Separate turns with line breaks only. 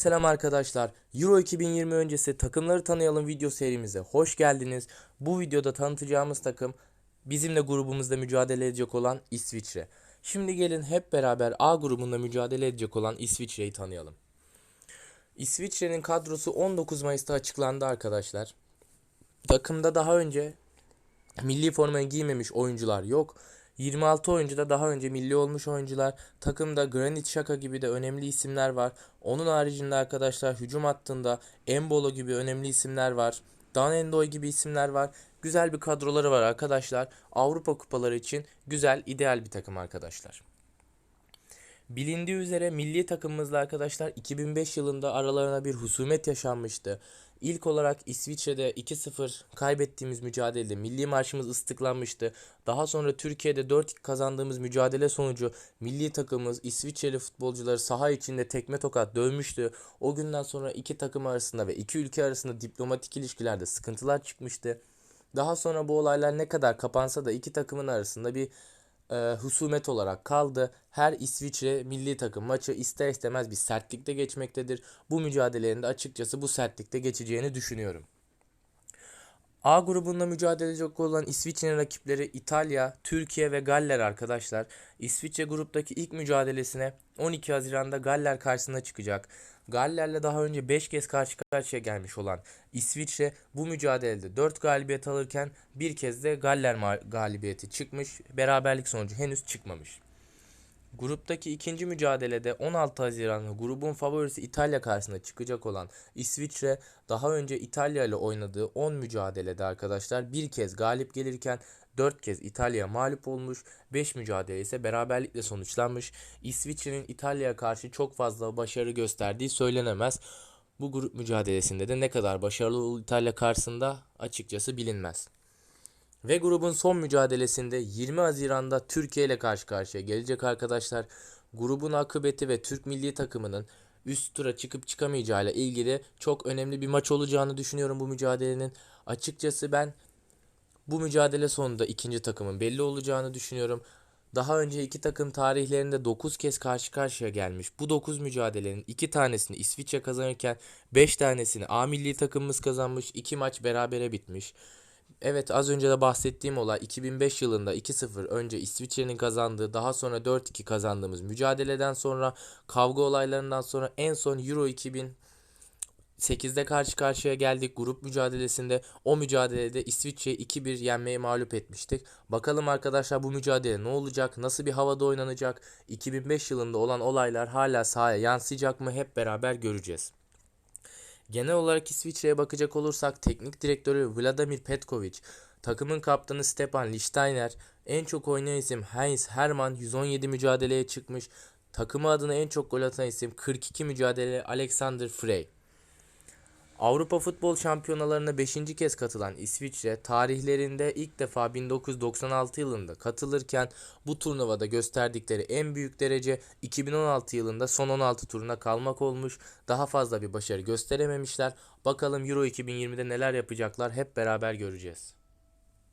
Selam arkadaşlar. Euro 2020 öncesi takımları tanıyalım video serimize hoş geldiniz. Bu videoda tanıtacağımız takım bizimle grubumuzda mücadele edecek olan İsviçre. Şimdi gelin hep beraber A grubunda mücadele edecek olan İsviçre'yi tanıyalım. İsviçre'nin kadrosu 19 Mayıs'ta açıklandı arkadaşlar. Takımda daha önce milli formayı giymemiş oyuncular yok. 26 oyuncuda daha önce milli olmuş oyuncular. Takımda Granit Xhaka gibi de önemli isimler var. Onun haricinde arkadaşlar hücum hattında Embolo gibi önemli isimler var. Dan Endoy gibi isimler var. Güzel bir kadroları var arkadaşlar. Avrupa kupaları için güzel, ideal bir takım arkadaşlar. Bilindiği üzere milli takımımızla arkadaşlar 2005 yılında aralarına bir husumet yaşanmıştı. İlk olarak İsviçre'de 2-0 kaybettiğimiz mücadelede milli marşımız ıslıklanmıştı. Daha sonra Türkiye'de 4 kazandığımız mücadele sonucu milli takımımız İsviçreli futbolcuları saha içinde tekme tokat dövmüştü. O günden sonra iki takım arasında ve iki ülke arasında diplomatik ilişkilerde sıkıntılar çıkmıştı. Daha sonra bu olaylar ne kadar kapansa da iki takımın arasında bir e, husumet olarak kaldı. Her İsviçre milli takım maçı ister istemez bir sertlikte geçmektedir. Bu mücadelenin de açıkçası bu sertlikte geçeceğini düşünüyorum. A grubunda mücadele edecek olan İsviçre'nin rakipleri İtalya, Türkiye ve Galler arkadaşlar. İsviçre gruptaki ilk mücadelesine 12 Haziran'da Galler karşısına çıkacak. Galler'le daha önce 5 kez karşı karşıya gelmiş olan İsviçre bu mücadelede 4 galibiyet alırken bir kez de Galler galibiyeti çıkmış. Beraberlik sonucu henüz çıkmamış. Gruptaki ikinci mücadelede 16 Haziran'da grubun favorisi İtalya karşısında çıkacak olan İsviçre daha önce İtalya ile oynadığı 10 mücadelede arkadaşlar bir kez galip gelirken 4 kez İtalya mağlup olmuş, 5 mücadele ise beraberlikle sonuçlanmış. İsviçre'nin İtalya'ya karşı çok fazla başarı gösterdiği söylenemez. Bu grup mücadelesinde de ne kadar başarılı olduğu İtalya karşısında açıkçası bilinmez. Ve grubun son mücadelesinde 20 Haziran'da Türkiye ile karşı karşıya gelecek arkadaşlar. Grubun akıbeti ve Türk milli takımının üst tura çıkıp çıkamayacağıyla ilgili çok önemli bir maç olacağını düşünüyorum bu mücadelenin. Açıkçası ben bu mücadele sonunda ikinci takımın belli olacağını düşünüyorum. Daha önce iki takım tarihlerinde 9 kez karşı karşıya gelmiş. Bu 9 mücadelenin 2 tanesini İsviçre kazanırken 5 tanesini A milli takımımız kazanmış. 2 maç berabere bitmiş. Evet az önce de bahsettiğim olay 2005 yılında 2-0 önce İsviçre'nin kazandığı daha sonra 4-2 kazandığımız mücadeleden sonra kavga olaylarından sonra en son Euro 2008'de karşı karşıya geldik grup mücadelesinde. O mücadelede İsviçre'yi 2-1 yenmeye mağlup etmiştik. Bakalım arkadaşlar bu mücadele ne olacak? Nasıl bir havada oynanacak? 2005 yılında olan olaylar hala sahaya yansıyacak mı? Hep beraber göreceğiz. Genel olarak İsviçre'ye bakacak olursak teknik direktörü Vladimir Petkovic, takımın kaptanı Stepan Lichtsteiner, en çok oynayan isim Heinz Hermann 117 mücadeleye çıkmış. Takımı adına en çok gol atan isim 42 mücadele Alexander Frey. Avrupa Futbol Şampiyonalarına 5. kez katılan İsviçre tarihlerinde ilk defa 1996 yılında katılırken bu turnuvada gösterdikleri en büyük derece 2016 yılında son 16 turuna kalmak olmuş. Daha fazla bir başarı gösterememişler. Bakalım Euro 2020'de neler yapacaklar hep beraber göreceğiz.